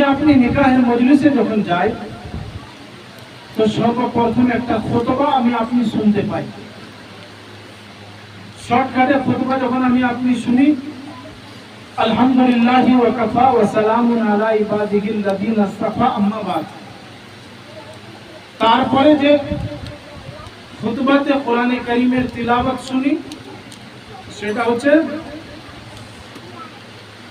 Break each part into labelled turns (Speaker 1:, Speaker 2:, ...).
Speaker 1: আমি আপনি নিকাহের মজলিসে যখন যাই, তো সর্বপ্রথম একটা খোতবা আমি আপনি শুনতে পাই। শর্টকাটে খোতবা যখন আমি আপনি শুনি, আলহামদুলিল্লাহ ওয়া কাফা ওয়া সালামুন আলা ইবাদিহিল লাযিনা আম্মা বাদ। তারপরে যে খুতবাতে কোরআনে শুনি, সেটা হচ্ছে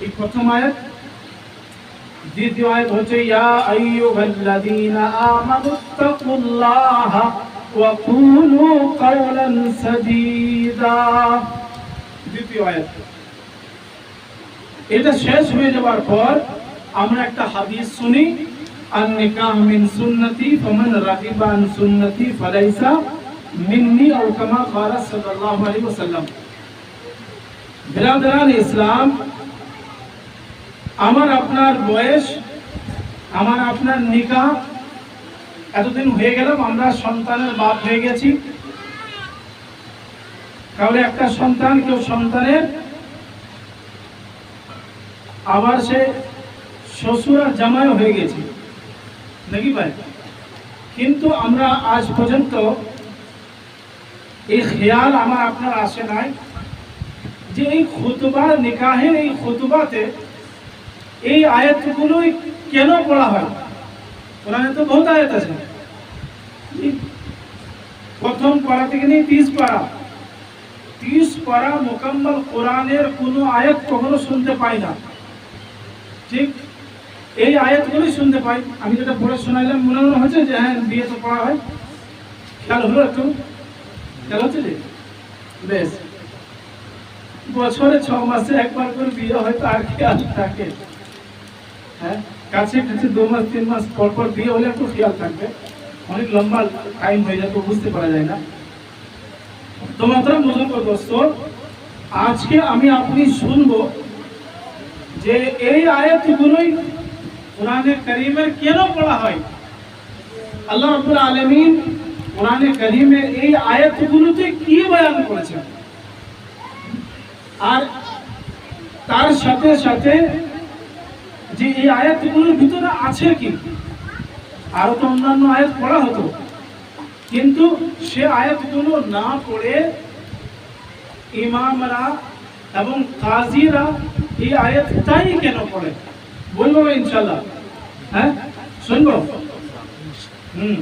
Speaker 1: এই প্রথম আয়াত দ্বিতীয় আয়াত হচ্ছে ইয়া আইয়ুহাল্লাযীনা আমানুত্তাকুল্লাহা ওয়া কুলু কাওলান সাদীদা দ্বিতীয় আয়াত এটা শেষ হয়ে যাওয়ার পর আমরা একটা হাদিস শুনি আন নিকাহ মিন সুন্নতি ফামান রাগিবা আন সুন্নতি ফালাইসা মিন্নি আও কামা ক্বালা সাল্লাল্লাহু আলাইহি ওয়াসাল্লাম বিরাদরান ইসলাম আমার আপনার বয়স, আমার আপনার নিকাহ এতদিন হয়ে গেলাম, আমরা সন্তানের বাপ হয়ে গেছি। কাউরে একটা সন্তান, কেউ সন্তানের? আবার সে শ্বশুর আর জামাইও হয়ে গেছে। নাকি ভাই? কিন্তু আমরা আজ পর্যন্ত এই খেয়াল আমার আপনার আসে নাই যে এই খুতবা নিকাহের এই খুতবাতে এই আয়াতগুলোই কেন পড়া হয়? কোরআনে তো বহুত আয়াত আছে। প্রথম পারা থেকে নিয়ে তিরিশ পারা তিরিশ পারা মোকাম্মল কোরআনের কোনো আয়াত কখনো শুনতে পাই না। ঠিক এই আয়াতগুলোই শুনতে পাই। আমি যেটা পড়ে শোনাইলাম, মনে মনে হচ্ছে যে হ্যাঁ বিয়ে তো পড়া হয়। খেয়াল হলো একটু? খেয়াল হচ্ছে যে? বেশ। বছরে ছ মাসে একবার করে বিয়ে হয়তো আর খেয়াল থাকে। হ্যাঁ? কাছে কাছে দু মাস, তিন মাস পর পর বিয়ে হলে একটু খেয়াল থাকবে। অনেক লম্বা টাইম হয়ে যাবে বুঝতে পারা যায় না। তো মাত্রা দোস্ত আজকে আমি আপনি শুনব যে এই আয়াতগুলোই কোরআনে করিমের কেন পড়া হয়? আল্লাহ রাব্বুল আলামিন কোরআনে করিমের এই আয়াতগুলোতে কি বয়ান করেছেন? আর তার সাথে সাথে যে এই আয়াতগুলোর ভিতরে আছে কি? আরও তো অন্যান্য আয়াত পড়া হতো। কিন্তু সে আয়াতগুলো না পড়ে ইমামরা এবং কাজীরা এই আয়াতটাই কেন পড়ে? বলব ইনশাল্লাহ হ্যাঁ? শুনব? হুম।